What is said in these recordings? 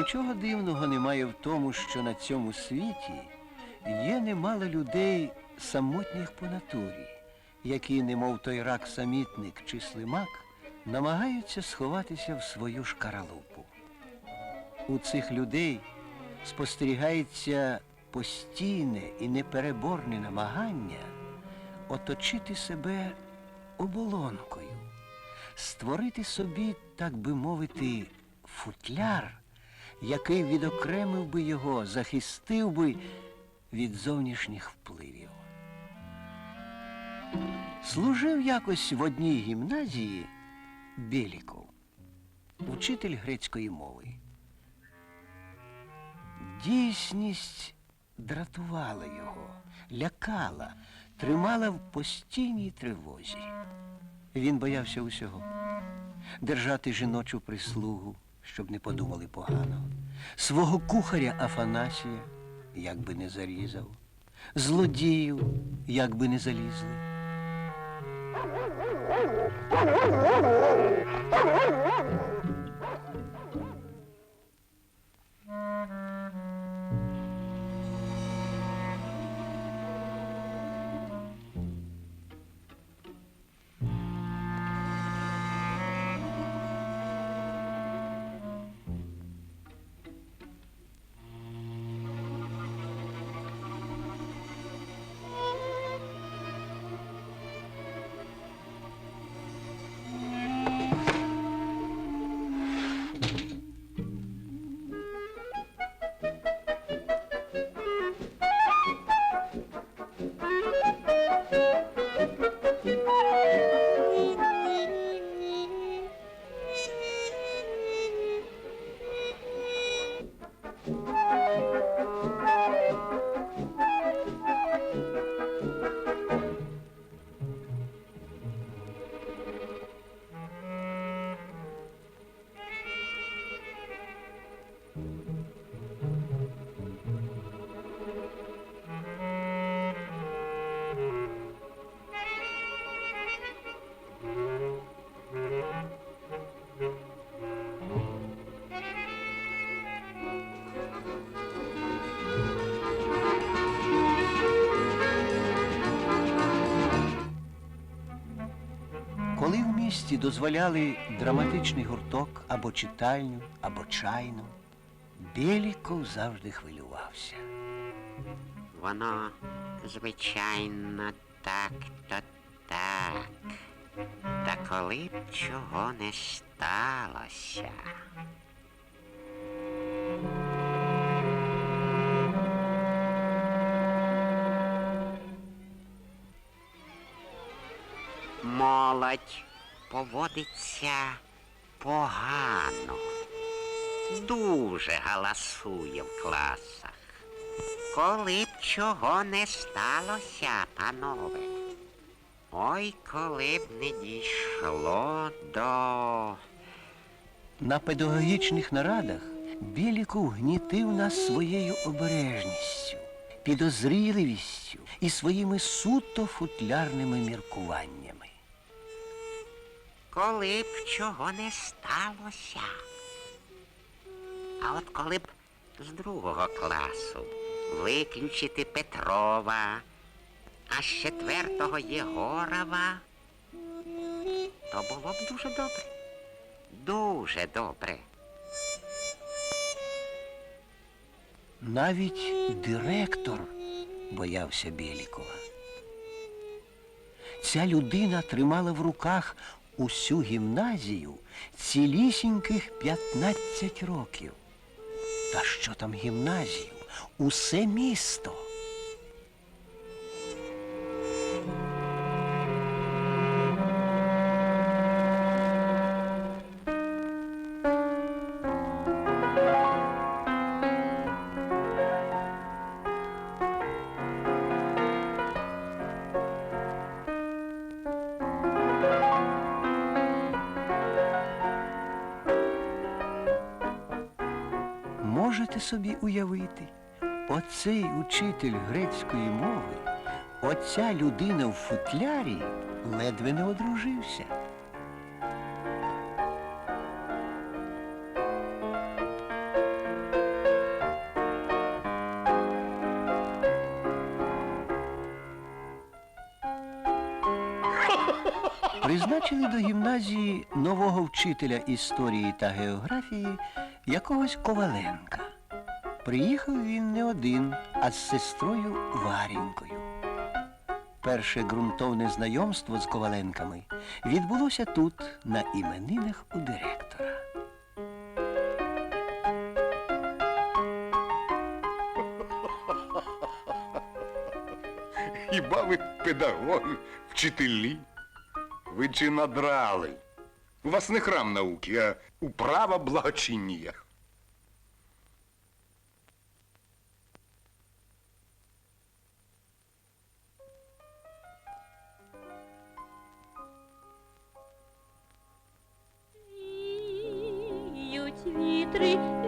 Нічого дивного немає в тому, що на цьому світі є немало людей самотніх по натурі, які, немов той рак самітник чи слимак, намагаються сховатися в свою шкаралупу. У цих людей спостерігається постійне і непереборне намагання оточити себе оболонкою, створити собі, так би мовити, футляр, який відокремив би його, захистив би від зовнішніх впливів. Служив якось в одній гімназії Біліков, учитель грецької мови. Дійсність дратувала його, лякала, тримала в постійній тривозі. Він боявся усього держати жіночу прислугу, щоб не подумали погано, свого кухаря Афанасія, як би не зарізав, злодіїв, як би не залізли. Місті дозволяли драматичний гурток або читальню, або чайну, Біліков завжди хвилювався. Воно, звичайно, так то так. Та коли б чого не сталося. Молодь поводиться погано. Дуже галасує в класах. Коли б чого не сталося, панове. Ой, коли б не дійшло до. На педагогічних нарадах Біліков гнітив нас своєю обережністю, підозріливістю і своїми суто футлярними міркуваннями. Коли б чого не сталося. А от коли б з другого класу виключити Петрова, а з четвертого Єгорова, то було б дуже добре. Дуже добре. Навіть директор боявся Білікова. Ця людина тримала в руках усю гімназію цілісіньких 15 років. Та що там гімназію? Усе місто. цей учитель грецької мови, оця людина в футлярі ледве не одружився. Призначили до гімназії нового вчителя історії та географії якогось Коваленка. Приїхав він не один, а з сестрою Варінькою. Перше ґрунтовне знайомство з Коваленками відбулося тут, на іменинах у директора. Хіба ви педагоги, вчителі? Ви чи надрали? У вас не храм науки, а управа благочиннія. three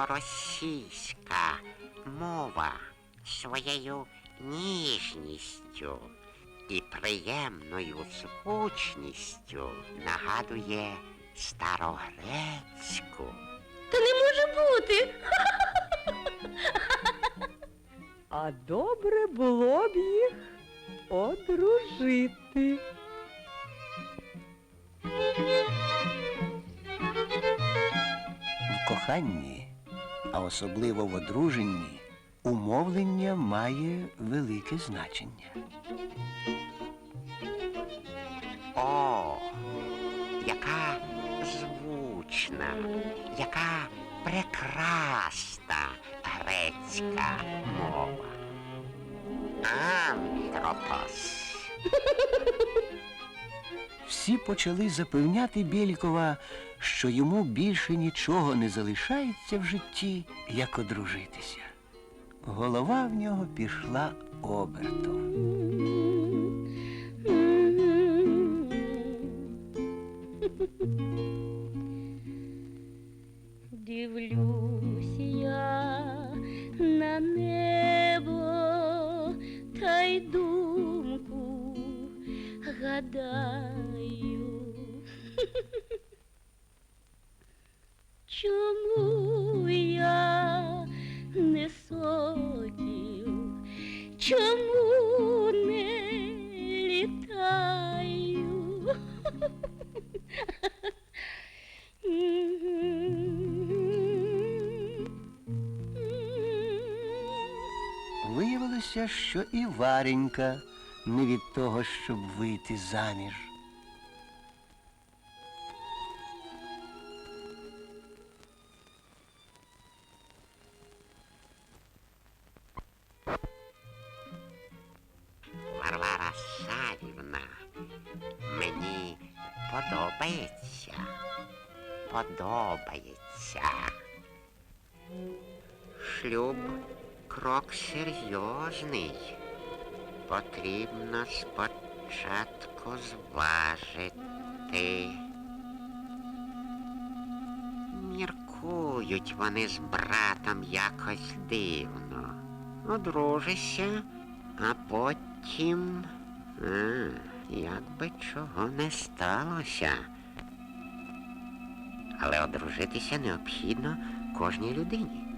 малоросійська мова своєю ніжністю і приємною звучністю нагадує старогрецьку. Та не може бути. А добре було б їх одружити. В коханні, а особливо в одруженні, умовлення має велике значення. О, яка звучна, яка прекрасна грецька мова. Антропос. Всі почали запевняти Бєлькова, що йому більше нічого не залишається в житті, як одружитися. Голова в нього пішла обертом. Дивлюсь я на небо та й думку гадаю. Чому я не сокіл? Чому не літаю? Виявилося, що і Варенька не від того, щоб вийти заміж. Шлюб крок серйозний. Потрібно спочатку зважити. Міркують вони з братом якось дивно. Одружишся, а потім. А, як би чого не сталося. Але одружитися необхідно кожній людині.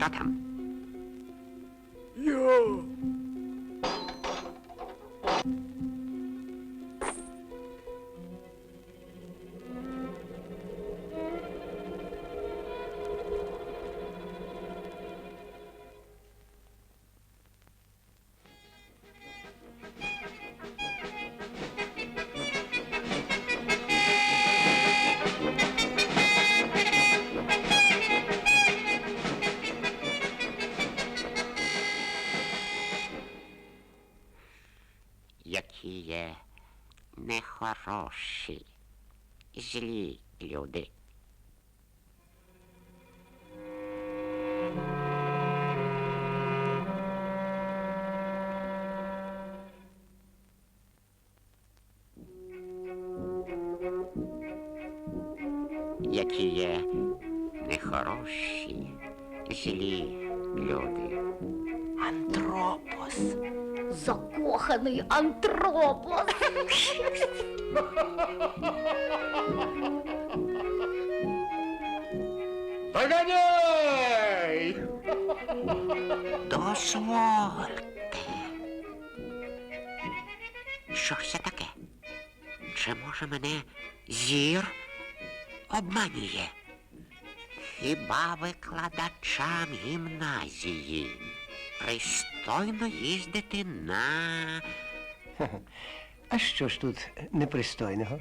Хто злі люди. Які є нехороші, злі люди. Антропос. Закоханий антропос. Доганяй! Дозвольте. Що ж це таке? Чи може мене зір обманює? Хіба викладачам гімназії пристойно їздити на А що ж тут непристойного?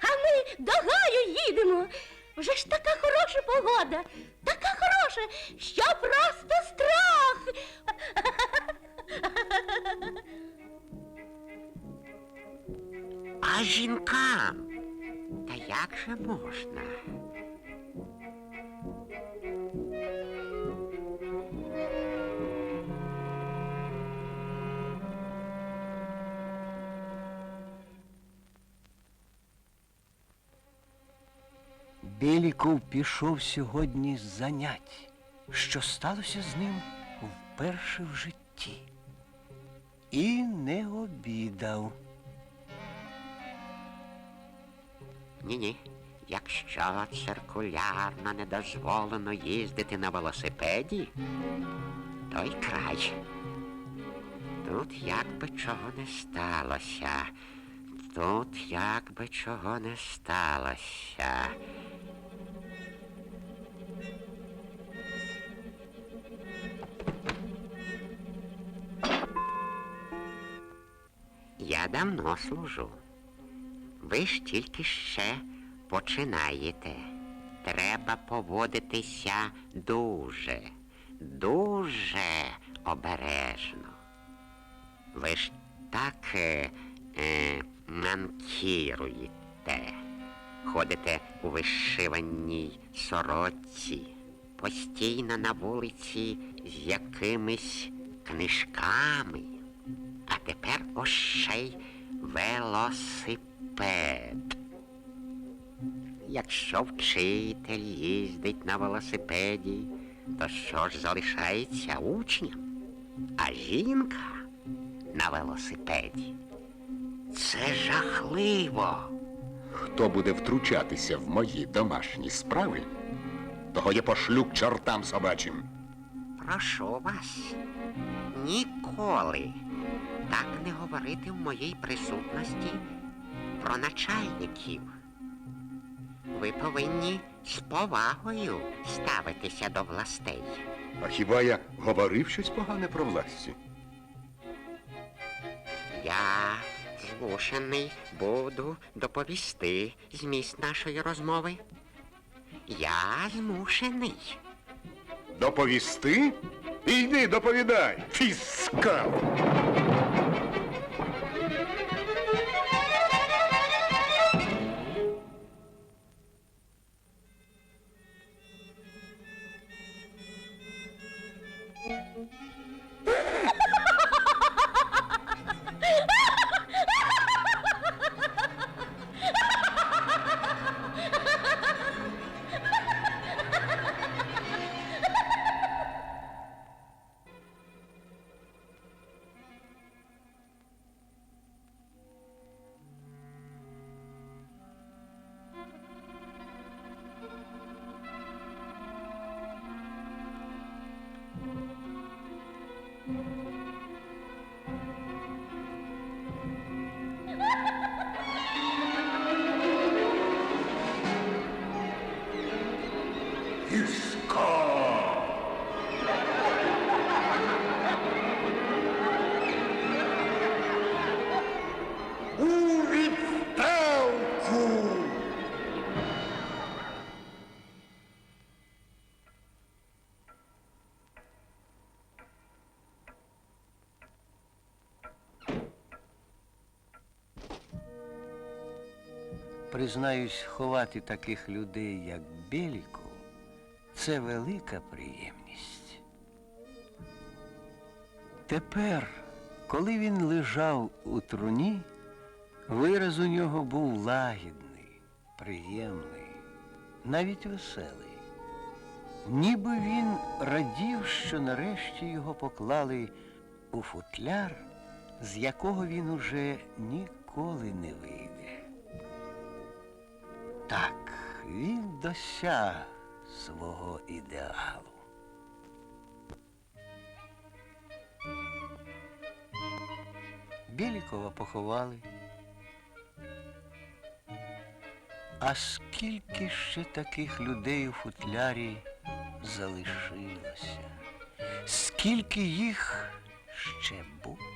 А ми до гаю їдемо. Вже ж така хороша погода. Така хороша, що просто страх. а жінкам? Та як же можна? Біліков пішов сьогодні з занять, що сталося з ним вперше в житті. І не обідав. Ні-ні. Якщо циркулярно не дозволено їздити на велосипеді, то й край. Тут як би чого не сталося. Тут як би чого не сталося. Я давно служу. Ви ж тільки ще починаєте. Треба поводитися дуже, дуже обережно. Ви ж так е, е, манкіруєте. Ходите у вишиваній сорочці, постійно на вулиці з якимись книжками. А тепер ось ще й велосипед. Якщо вчитель їздить на велосипеді, то що ж залишається учням? А жінка на велосипеді. Це жахливо. Хто буде втручатися в мої домашні справи, того я пошлю к чортам собачим. Прошу вас, ніколи так не говорити в моїй присутності про начальників. Ви повинні з повагою ставитися до властей. А хіба я говорив щось погане про власті? Я змушений буду доповісти зміст нашої розмови. Я змушений. Доповісти? Іди доповідай, фіскал! Іска! У відставку! Признаюсь, ховати таких людей, як Беліков, це велика приємність. Тепер, коли він лежав у труні, вираз у нього був лагідний, приємний, навіть веселий. Ніби він радів, що нарешті його поклали у футляр, з якого він уже ніколи не вийде. Так, він досяг свого ідеалу. Білікова поховали. А скільки ще таких людей у футлярі залишилося? Скільки їх ще буде?